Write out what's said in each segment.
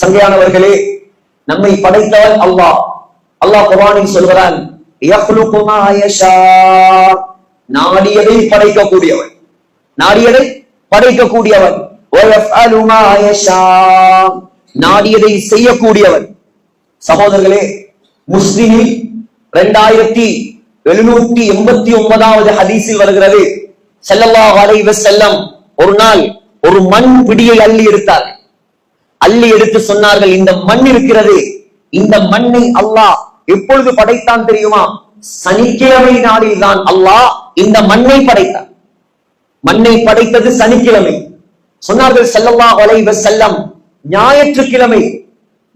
சங்கையானவர்களே நம்மை படைத்தவன் அல்லாஹ். அல்லாஹ் குர்ஆனில் சொல்கிறான் நாடியதை படைக்கக்கூடியவன். நாடியதை படைக்கக்கூடியவன். நாடியதை செய்யக்கூடியவன். சகோதரர்களே முஸ்லிமில் இரண்டாயிரத்தி எழுநூத்தி எண்பத்தி ஒன்பதாவது ஹதீஸில் வருகிறது ஸல்லல்லாஹு அலைஹி செல்லம் ஒரு நாள் ஒரு மண் பிடியை அள்ளி எடுத்தார்கள். அள்ளி எடுத்து சொன்னார்கள் இந்த மண் இருக்கிறது. இந்த மண்ணை அல்லாஹ் எப்பொழுது படைத்தான் தெரியுமா? சனிக்கிழமை நாளில் தான் அல்லாஹ் இந்த மண்ணை படைத்தான். மண்ணை படைத்தது சனிக்கிழமை. சொன்னார்கள் செல்லல்லா வளைவ செல்லம் ஞாயிற்றுக்கிழமை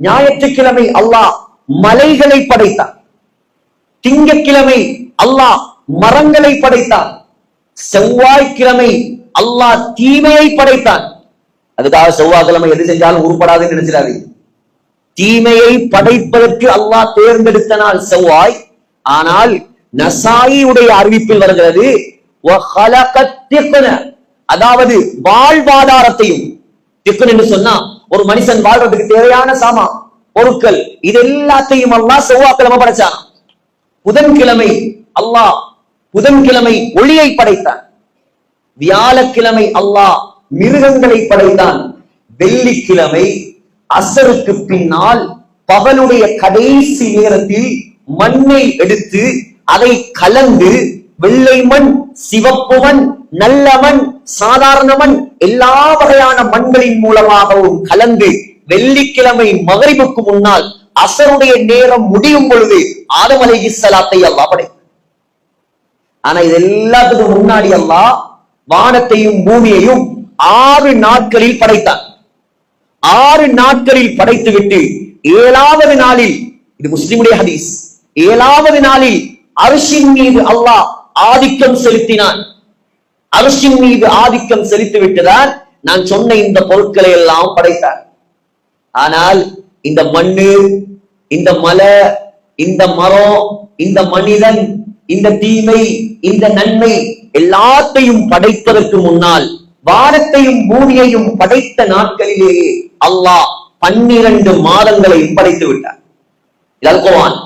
ஞாயிற்றுக்கிழமை அல்லாஹ் மலைகளை படைத்தான். திங்கக்கிழமை அல்லாஹ் மரங்களை படைத்தான். செவ்வாய்க்கிழமை அல்லாஹ் தீமையை படைத்தான். அதுக்காக செவ்வாய்க்கிழமை எது செஞ்சாலும் உருப்படாது நினைச்சிடாதீங்க. தீமையை படைப்பதற்கு அல்லாஹ் தேர்ந்தெடுத்த நாள் செவ்வாய். ஆனால் நசாயியுடைய அறிவிப்பில் வருகிறது அதாவது வாழ்வாதாரத்தையும். திக்கன் என்று சொன்னா ஒரு மனுஷன் வாழ்றதுக்கு தேவையான சாமா பொருட்கள் இது எல்லாத்தையும் அல்லாஹ் செவ்வாய்க்கிழமை படைச்சான். புதன்கிழமை அல்லாஹ் புதன்கிழமை ஒளியை படைத்தான். வியாழக்கிழமை அல்லாஹ் மிருகங்களை படைத்தான். வெள்ளிக்கிழமை அசருக்கு பின்னால் பகலுடைய கடைசி நேரத்தில் மண்ணை எடுத்து அதை கலந்து வெள்ளை மண் சிவப்பு மண் நல்ல மண் சாதாரண மண் எல்லா வகையான மண்களின் மூலமாகவும் கலந்து வெள்ளிக்கிழமை மகரிபுக்கு முன்னால் அசருடைய நேரம் முடியும் பொழுது ஆதம் சலாத்தை அல்லா படை ஆனா இது எல்லாத்துக்கும் முன்னாடி அல்லாஹ் வானத்தையும் பூமியையும் ஆறு நாட்களில் படைத்தான். ஆறு நாட்களில் படைத்துவிட்டு ஏழாவது நாளில் இது முஸ்லிமுடைய ஹதீஸ் ஏழாவது நாளில் அரிசின் மீது அல்லாஹ் ஆதிக்கம் செலுத்தினான். அரிசின் மீது ஆதிக்கம் செலுத்தி விட்டுதான் நான் சொன்ன இந்த பொருட்களை எல்லாம் படைத்தார் ஆனால் இந்த மண்ணு இந்த மலை இந்த மரம் இந்த மனிதன் இந்த தீமை இந்த நன்மை எல்லாத்தையும் படைப்பதற்கு முன்னால் வானத்தையும் பூமியையும் படைத்த நாட்களிலேயே அல்லாஹ் பன்னிரண்டு மாதங்களை படைத்து விட்டார். இதற்குவான்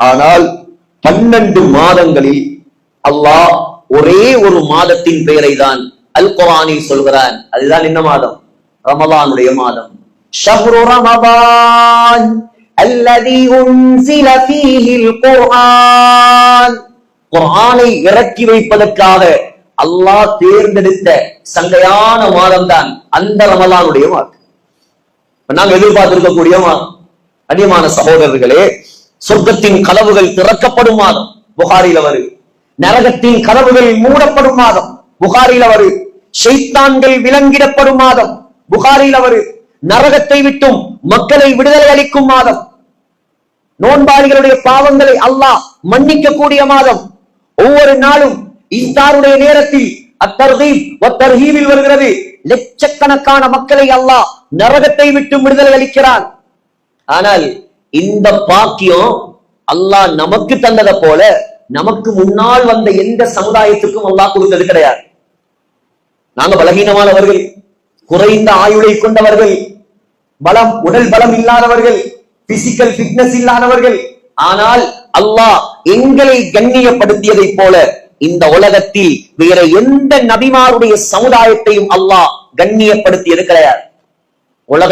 ஆனால் பன்னெண்டு மாதங்களில் அல்லாஹ் ஒரே ஒரு மாதத்தின் பெயரை தான் அல் குரானில் சொல்கிறான். அதுதான் என்ன மாதம்? ரமதானுடைய மாதம். ஷஹ்ரு ரமதான் அல்லதி உன்சில ஃபீஹில் குர்ஆன். குரானை இறக்கி வைப்பதற்காக அல்லாஹ் தேர்ந்தெடுத்த சங்கையான மாதம் தான் அந்த ரமலானுடைய மாதம். இப்ப எதிர்பார்த்திருக்கக்கூடிய மாதம் அந்நியமான சகோதரர்களே சொர்க்கத்தின் கதவுகள் திறக்கப்படும் மாதம் புகாரில் அவரு நரகத்தின் கதவுகள் மூடப்படும் மாதம் புகாரில் அவரு ஷைத்தான்கள் விலங்கிடப்படும் மாதம் புகாரில் அவரு நரகத்தை விட்டும் மக்களை விடுதலை அளிக்கும் மாதம். நோன்பாளிகளுடைய பாவங்களை அல்லாஹ் மன்னிக்க கூடிய மாதம் ஒவ்வொரு நாளும் இஸ்தாருடைய நேரத்தில் அத்தர்ஹீப் ஒத்தர்ஹீவில் வருகிறது. லட்சக்கணக்கான மக்களை அல்லாஹ் நரகத்தை விட்டு விடுதலை அளிக்கிறான். ஆனால் இந்த பாக்கியம் அல்லாஹ் நமக்கு தந்ததை போல நமக்கு முன்னால் வந்த எந்த சமுதாயத்துக்கும் அல்லாஹ் கொடுத்தது கிடையாது. நாங்க பலகீனமானவர்கள் குறைந்த ஆயுளை கொண்டவர்கள் பலம் உடல் பலம் இல்லாதவர்கள் பிசிக்கல் ஃபிட்னஸ் இல்லாதவர்கள் ஆனால் அல்லாஹ் எங்களை கண்ணியப்படுத்தியதை போல இந்த உலகத்தில் வேற எந்த நபிமாருடைய சமுதாயத்தையும் அல்லாஹ் கண்ணியப்படுத்தியது கிடையாது.